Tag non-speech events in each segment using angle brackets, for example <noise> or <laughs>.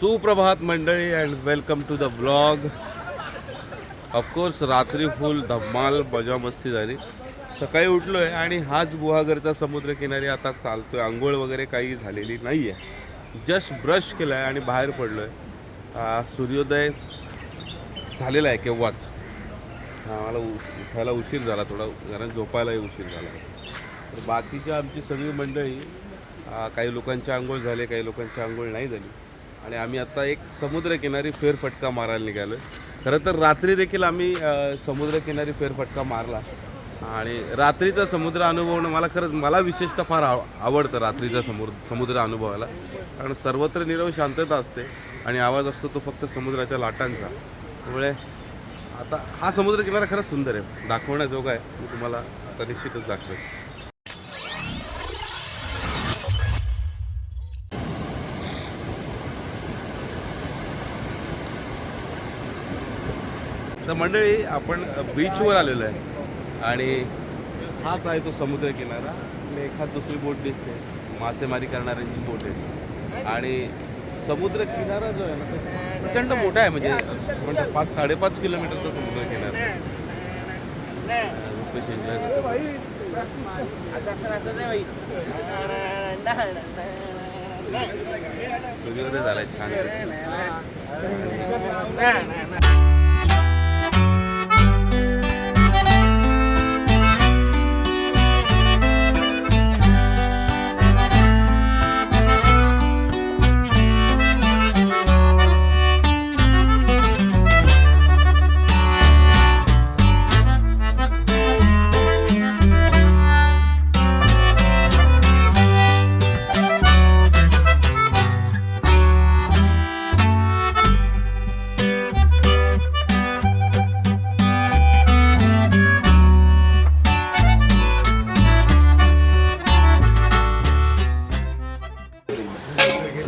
सुप्रभात मंडळी and welcome to the blog of course रात्री फुल धमाल मजा मस्ती झाली. सकाळी उठलो आहे आणि हाच गुहागरचा समुद्रकिनारी आता चालतो आहे आंघोळ वगैरे काही झालेली नाही आहे जस्ट ब्रश केला आहे आणि बाहेर पडलो आहे सूर्योदय झालेला आहे केव्हाच. मला उ- उठायला उशीर झाला थोडा कारण झोपायलाही उशीर झाला. तर बाकीच्या आमची सगळी मंडळी काही लोकांची आंघोळ झाले काही लोकांची आंघोळ नाही झाली. आणि आम्ही आता एक समुद्रकिनारी फेरफटका मारायला निघालो. खरं तर रात्री देखील आम्ही समुद्रकिनारी फेरफटका मारला. आणि रात्रीचा समुद्र अनुभवणं मला खरंच मला विशेषतः फार आव आवडतं रात्रीचा समुद्र समुद्र अनुभवायला. कारण सर्वत्र निरव शांतता असते आणि आवाज असतो तो फक्त समुद्राच्या लाटांचा. त्यामुळे आता हा समुद्रकिनारा खरंच सुंदर आहे. दाखवण्याजोगा आहे. मी तुम्हाला आता निश्चितच दाखवेन. मंडळी आपण बीचवर आलेलो आहे. आणि हाच आहे तो समुद्र किनारा एखाद दुसरी बोट दिसते. मासेमारी करणाऱ्यांची बोट आहे आणि समुद्र किनारा जो आहे ना तो प्रचंड मोठा आहे. म्हणजे म्हणजे पाच साडेपाच किलोमीटरचा समुद्र किनारा आहे. रुपेश एन्जॉय करतो. झालाय छान.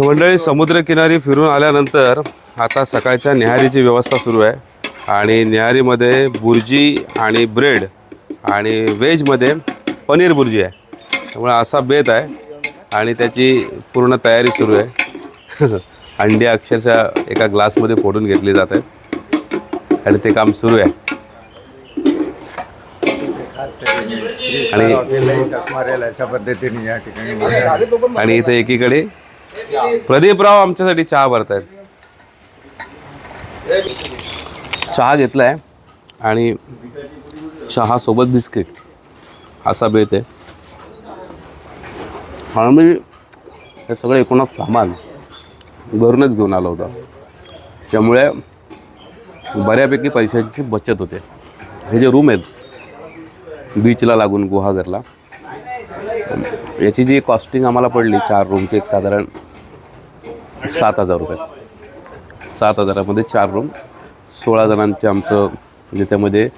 तर मंडळी समुद्रकिनारी फिरून आल्यानंतर आता सकाळच्या न्याहारीची व्यवस्था सुरू आहे. आणि न्याहारीमध्ये बुर्जी आणि ब्रेड आणि व्हेजमध्ये पनीर बुर्जी आहे. त्यामुळे असा बेत आहे आणि त्याची पूर्ण तयारी सुरू आहे. <laughs> अंडी अक्षरशः एका ग्लासमध्ये फोडून घेतली जात आहेत. आणि ते काम सुरू आहे. आणि मारेल अशा पद्धतीने या ठिकाणी आणि इथे एकीकडे प्रदीपराव आमच्यासाठी चहा भरतायत. चहा घेतलाय आणि चहा सोबत बिस्किट. असा बेत आहे. आणि मी हे सगळं एकूणच सामान घरूनच घेऊन आलो होता. त्यामुळे बऱ्यापैकी पैशांची बचत होते. हे जे रूम आहेत बीचला लागून गुहागरला. याची जी कॉस्टिंग आम्हाला पडली चार रूमची एक साधारण सात हजार रुपये. सात हजारामध्ये चार रूम सोळा जणांचे आमचं म्हणजे त्यामध्ये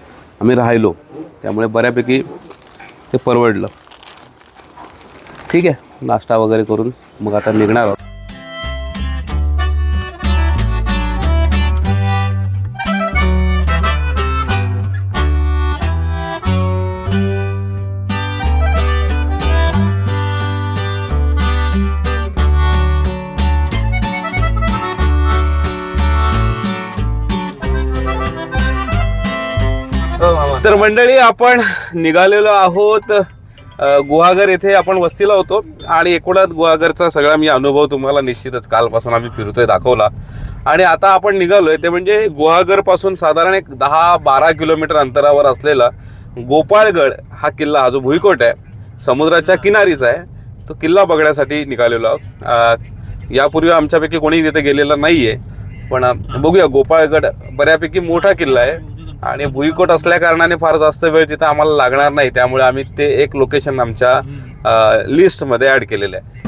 आम्ही राहिलो. त्यामुळे बऱ्यापैकी ते परवडलं. ठीक आहे. नाश्ता वगैरे करून मग आता निघणार आहोत. तर मंडळी आपण निघालेलो आहोत गुहागर येथे आपण वस्तीला होतो आणि एकूणच गुहागरचा सगळा मी अनुभव तुम्हाला निश्चितच कालपासून आम्ही फिरतोय दाखवला. आणि आता आपण निघालोय ते म्हणजे गुहागरपासून साधारण एक दहा बारा किलोमीटर अंतरावर असलेला गोपाळगड हा किल्ला हा जो भुईकोट आहे समुद्राच्या किनारीचा आहे तो किल्ला बघण्यासाठी निघालेलो आहोत. यापूर्वी आमच्यापैकी कोणी तिथे गेलेलं नाही आहे पण बघूया गोपाळगड बऱ्यापैकी मोठा किल्ला आहे. आणि भुईकोट असल्या कारणाने फार जास्त वेळ तिथं आम्हाला लागणार नाही. त्यामुळे आम्ही ते एक लोकेशन आमच्या लिस्टमध्ये ॲड केलेलं आहे.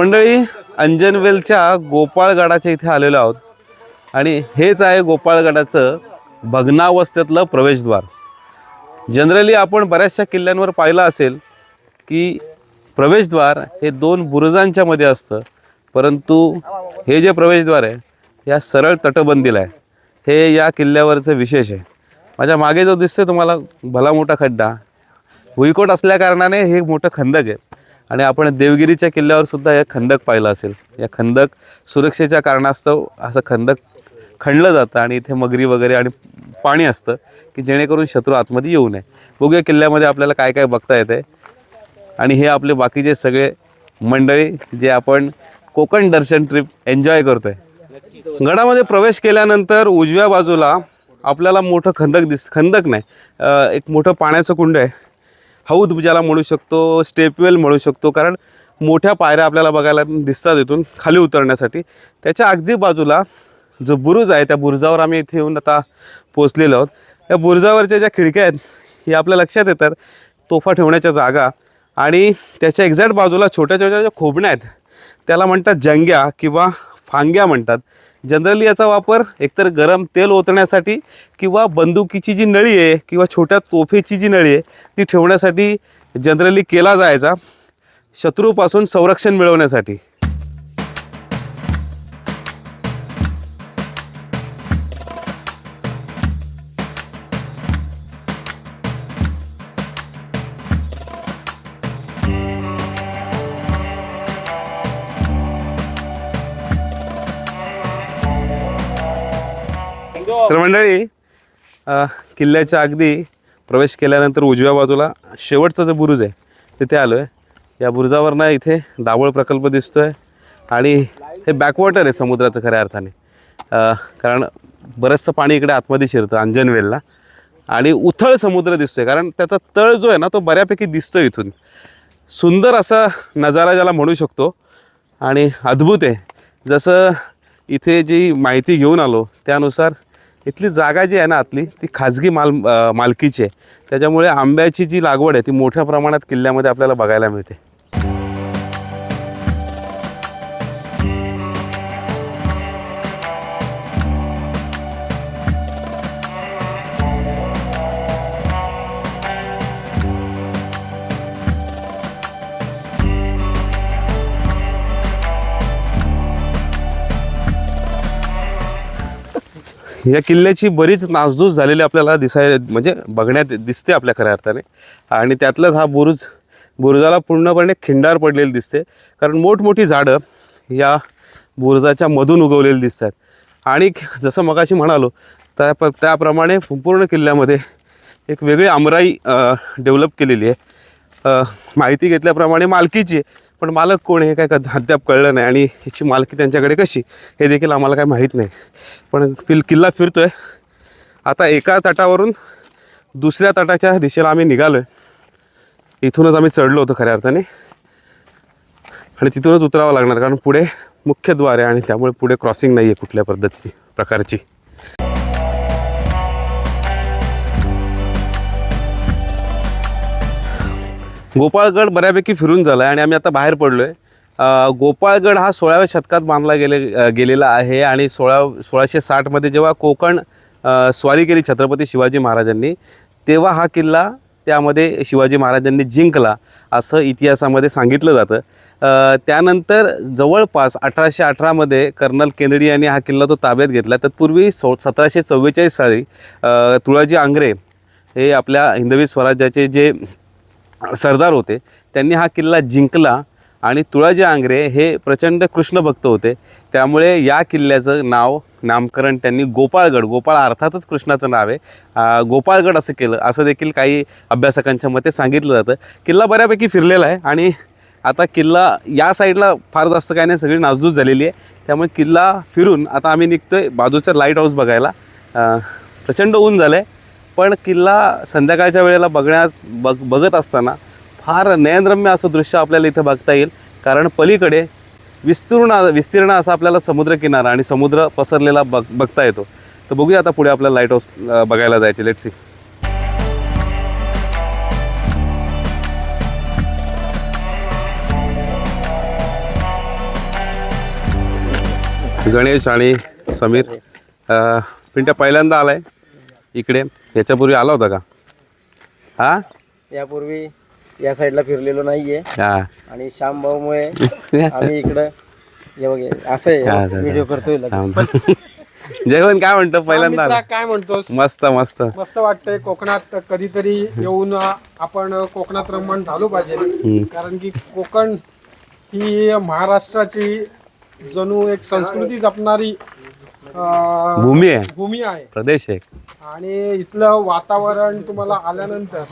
मंडळी अंजनवेलच्या गोपाळगडाच्या इथे आलेलो आहोत. आणि हेच आहे गोपाळगडाचं भग्नावस्थेतलं प्रवेशद्वार. जनरली आपण बऱ्याचशा किल्ल्यांवर पाहिलं असेल की प्रवेशद्वार हे दोन बुरुजांच्या मध्ये असतं. परंतु हे जे प्रवेशद्वार आहे या सरळ तटबंदीला आहे. हे या किल्ल्यावरचं विशेष आहे. माझ्या मागे जो दिसतोय तुम्हाला भला मोठा खड्डा. भुईकोट असल्या कारणाने हे मोठं खंदक आहे. आणि आपण देवगिरीच्या किल्ल्यावर सुद्धा हे खंदक पाहिलं असेल. या खंदक सुरक्षेच्या कारणास्तव असं खंदक खणलं जातं आणि इथे मगरी वगैरे आणि पाणी असतं की जेणेकरून शत्रू आतमध्ये येऊ नये. बघूया किल्ल्यामध्ये आपल्याला काय काय बघता येते आणि हे आपले बाकीचे सगळे मंडळी जे आपण कोकण दर्शन ट्रिप एन्जॉय करतोय. गडामध्ये प्रवेश केल्यानंतर उजव्या बाजूला आपल्याला मोठं खंदक दिस खंदक नाही एक मोठं पाण्याचं कुंड आहे. हौद ज्याला म्हणू शकतो स्टेपवेल म्हणू शकतो कारण मोठ्या पायऱ्या आपल्याला बघायला दिसतात इथून खाली उतरण्यासाठी. त्याच्या अगदी बाजूला जो बुरुज आहे त्या बुरुजावर आम्ही इथे येऊन आता पोचलेलो आहोत. या बुरुजावरच्या ज्या खिडक्या आहेत ही आपल्या लक्षात येतात तोफा ठेवण्याच्या जागा. आणि त्याच्या एक्झॅक्ट बाजूला छोट्या छोट्या ज्या खोबण्या आहेत त्याला म्हणतात जंग्या किंवा फांग्या म्हणतात. जनरली याचा वापर एकतर गरम तेल ओतण्यासाठी किंवा बंदुकीची जी नळी आहे किंवा छोट्या तोफेची जी नळी आहे ती ठेवण्यासाठी जनरली केला जायचा शत्रूपासून संरक्षण मिळवण्यासाठी. तर मंडळी अ, किल्ल्याच्या अगदी प्रवेश केल्यानंतर उजव्या बाजूला शेवटचा जो बुरुज आहे तिथे आलो आहे या बुरुजावरनं इथे दाभोळ प्रकल्प दिसतो आहे आणि हे बॅकवॉटर आहे समुद्राचं खऱ्या अर्थाने. अ, कारण बरंचसं पाणी इकडे आतमध्ये शिरतं अंजनवेलला. आणि उथळ समुद्र दिसतोय कारण त्याचा तळ जो आहे ना तो बऱ्यापैकी दिसतो इथून. सुंदर असा नजारा ज्याला म्हणू शकतो. आणि अद्भुत आहे. जसं इथे जी माहिती घेऊन आलो त्यानुसार इथली जागा जी आहे ना आतली ती खाजगी माल मालकीची आहे. त्याच्यामुळे आंब्याची जी लागवड आहे ती मोठ्या प्रमाणात किल्ल्यामध्ये आपल्याला बघायला मिळते. या किल्ल्याची बरीच नासधूस झालेली आपल्याला दिसाय म्हणजे बघण्यात दिसते आपल्या खऱ्या अर्थाने. आणि त्यातलाच हा बुरुज बुरुजाला पूर्णपणे खिंडार पडलेली दिसते. कारण मोठमोठी झाडं या बुरुजाच्या मधून उगवलेली दिसतात. आणि जसं मगाशी म्हणालो त्या प त्याप्रमाणे पूर्ण किल्ल्यामध्ये एक वेगळी आमराई डेव्हलप केलेली आहे. माहिती घेतल्याप्रमाणे मालकीची आहे. पण मालक कोण आहे हे काय अद्याप कळलं नाही. आणि ह्याची मालकी त्यांच्याकडे कशी? हे देखील आम्हाला काय माहीत नाही. पण किल किल्ला फिरतोय. आता एका तटावरून दुसऱ्या तटाच्या दिशेला आम्ही निघालो आहे इथूनच आम्ही चढलो होतो खऱ्या अर्थाने. आणि तिथूनच उतरावं लागणार कारण पुढे मुख्य द्वार आहे आणि त्यामुळे पुढे क्रॉसिंग नाही आहे कुठल्या पद्धतीची प्रकारची. गोपाळगड बऱ्यापैकी फिरून झाला आहे आणि आम्ही आता बाहेर पडलो आहे गोपाळगड हा सोळाव्या शतकात बांधला गेले गेलेला आहे आणि सोळा सोळाशे साठमध्ये जेव्हा कोकण स्वारी केली छत्रपती शिवाजी महाराजांनी तेव्हा हा किल्ला त्यामध्ये शिवाजी महाराजांनी जिंकला असं इतिहासामध्ये सांगितलं जातं. त्यानंतर जवळपास अठराशे अठरामध्ये कर्नल केनेडी यांनी हा किल्ला तो ताब्यात घेतला. तत्पूर्वी सो सतराशे चव्वेचाळीस साली तुळाजी आंग्रे हे आपल्या हिंदवी स्वराज्याचे जे सरदार होते. त्यांनी हा किल्ला जिंकला आणि तुळाजी आंग्रे हे प्रचंड कृष्णभक्त होते. त्यामुळे या किल्ल्याचं नाव नामकरण त्यांनी गोपाळगड गोपाळ अर्थातच कृष्णाचं नाव आहे. गोपाळगड असं केलं असं देखील काही अभ्यासकांच्या मते सांगितलं जातं. किल्ला बऱ्यापैकी फिरलेला आहे आणि आता किल्ला या साईडला फार जास्त काय नाही सगळी नासधूस झालेली आहे. त्यामुळे किल्ला फिरून आता आम्ही निघतो आहे बाजूचं लाइट हाऊस बघायला प्रचंड ऊन झालं आहे पण किल्ला संध्याकाळच्या वेळेला बघण्यास बघ बघत असताना फार नयनरम्य असं दृश्य आपल्याला इथं बघता येईल. कारण पलीकडे विस्तीर्ण विस्तीर्ण असा आपल्याला समुद्रकिनारा आणि समुद्र पसरलेला बघ बघता येतो. तर बघूया आता पुढे आपल्याला लाइट हाऊस बघायला जायचे. लेट सी गणेश आणि समीर पिंट्या पहिल्यांदा आलाय इकडे. याच्यापूर्वी आला होता का? हा? यापूर्वी या साईडला फिरलेलो नाहीये. हा. आणि श्याम भाऊमुळे <laughs> आम्ही इकडं हे बघ, असं हा, आहे हा. व्हिडिओ करतोय लगेच. <laughs> जेवण काय म्हणतो पहिल्यांदा? मित्रा, काय म्हणतोस? मस्त मस्त. मस्त वाटतंय. कोकणात कधीतरी येऊन अ, आपण कोकणात रमण झालो पाहिजे. कारण की कोकण ही महाराष्ट्राची जणू एक संस्कृती जपणारी अ, भूमी आहे. भूमी आहे. प्रदेश आहे. आणि इथलं वातावरण तुम्हाला आल्यानंतर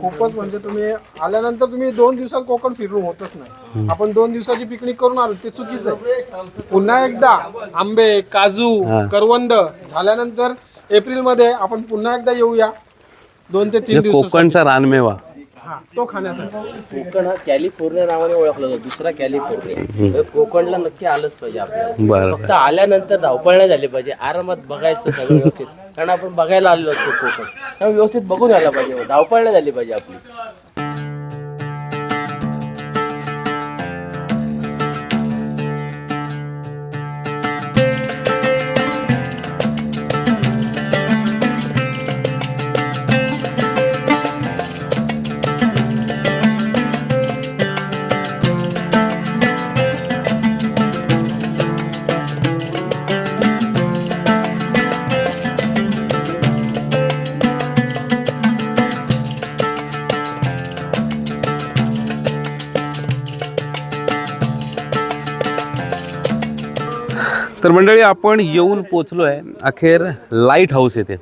खूपच म्हणजे तुम्ही आल्यानंतर तुम्ही दोन दिवसात कोकण फिरून होतच नाही. आपण दोन दिवसाची पिकनिक करून आलो ते चुकीचं आहे. पुन्हा एकदा आंबे काजू हा. करवंद झाल्यानंतर एप्रिलमध्ये आपण पुन्हा एकदा येऊया. दोन ते तीन म्हणजे दिवस कोकणचा रानमेवा. हा तो खाण्यासाठी. कोकण हा कॅलिफोर्निया नावाने ओळखला जातो दुसरा कॅलिफोर्निया. तर कोकणला नक्की आलंच पाहिजे आपल्याला. बरं. फक्त आल्यानंतर धावपळ नाही झाली पाहिजे आरामात बघायचं सगळं व्यवस्थित. कारण आपण बघायला आलेलो असतो कोकण. त्यामुळे व्यवस्थित बघून यायला पाहिजे धावपळ नाही झाली पाहिजे आपली. तर मंडळी आपण येऊन पोचलो आहे अखेर लाइट हाऊस येथे.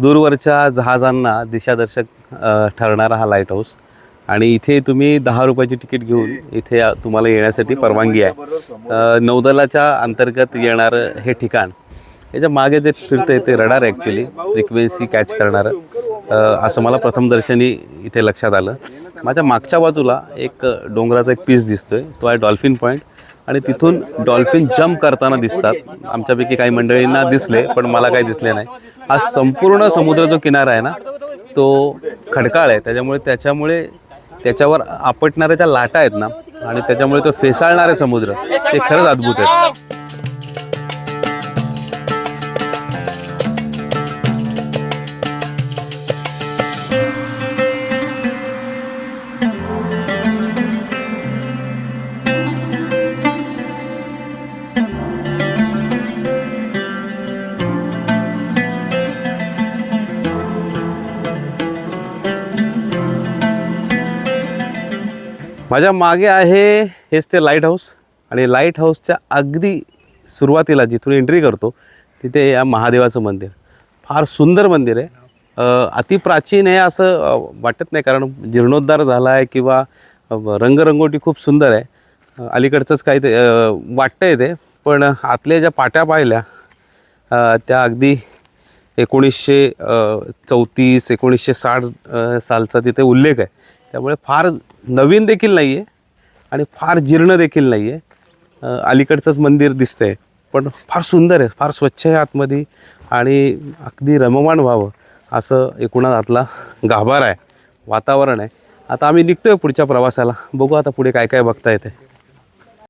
दूरवरच्या जहाजांना दिशादर्शक ठरणारा हा लाइट हाऊस आणि इथे तुम्ही दहा रुपयाची तिकीट घेऊन इथे तुम्हाला येण्यासाठी परवानगी आहे. नौदलाच्या अंतर्गत येणारं हे ठिकाण याच्या मागे जे फिरतं ते रडार ॲक्च्युली फ्रिक्वेन्सी कॅच करणारं. असं मला प्रथमदर्शनी इथे लक्षात आलं. माझ्या मागच्या बाजूला एक डोंगराचा एक पीस दिसतोय. तो आहे डॉल्फिन पॉईंट आणि तिथून डॉल्फिन जम्प करताना दिसतात. आमच्यापैकी काही मंडळींना दिसले पण मला काही दिसले नाही. हा संपूर्ण समुद्र जो किनारा आहे ना तो खडकाळ आहे. त्याच्यामुळे त्याच्यामुळे त्याच्यावर आपटणाऱ्या त्या लाटा आहेत ना आणि त्याच्यामुळे तो फेसाळणारे समुद्र ते खरंच अद्भुत आहे. माझ्या मागे आहे हेच ते लाइट हाऊस आणि लाइट हाऊसच्या अगदी सुरुवातीला जिथून एंट्री करतो तिथे या महादेवाचं मंदिर. फार सुंदर मंदिर आहे. अतिप्राचीन आहे असं वाटत नाही. कारण जीर्णोद्धार झाला आहे किंवा रंगरंगोटी खूप सुंदर आहे. अलीकडचंच काही ते वाटतं वाटतंय ते. पण आतल्या ज्या पाट्या पाहिल्या त्या अगदी एकोणीसशे चौतीस एकोणीसशे साठ सालचा तिथे उल्लेख आहे. त्यामुळे फार नवीन देखील नाही आहे आणि फार जीर्ण देखील नाही आहे अलीकडचंच मंदिर दिसतंय. पण फार सुंदर आहे फार स्वच्छ आहे आतमध्ये आणि अगदी रममाण व्हावं असं एकूणच आतला गाभारा आहे वातावरण आहे. आता आम्ही निघतोय पुढच्या प्रवासाला. बघू आता पुढे काय काय बघता येते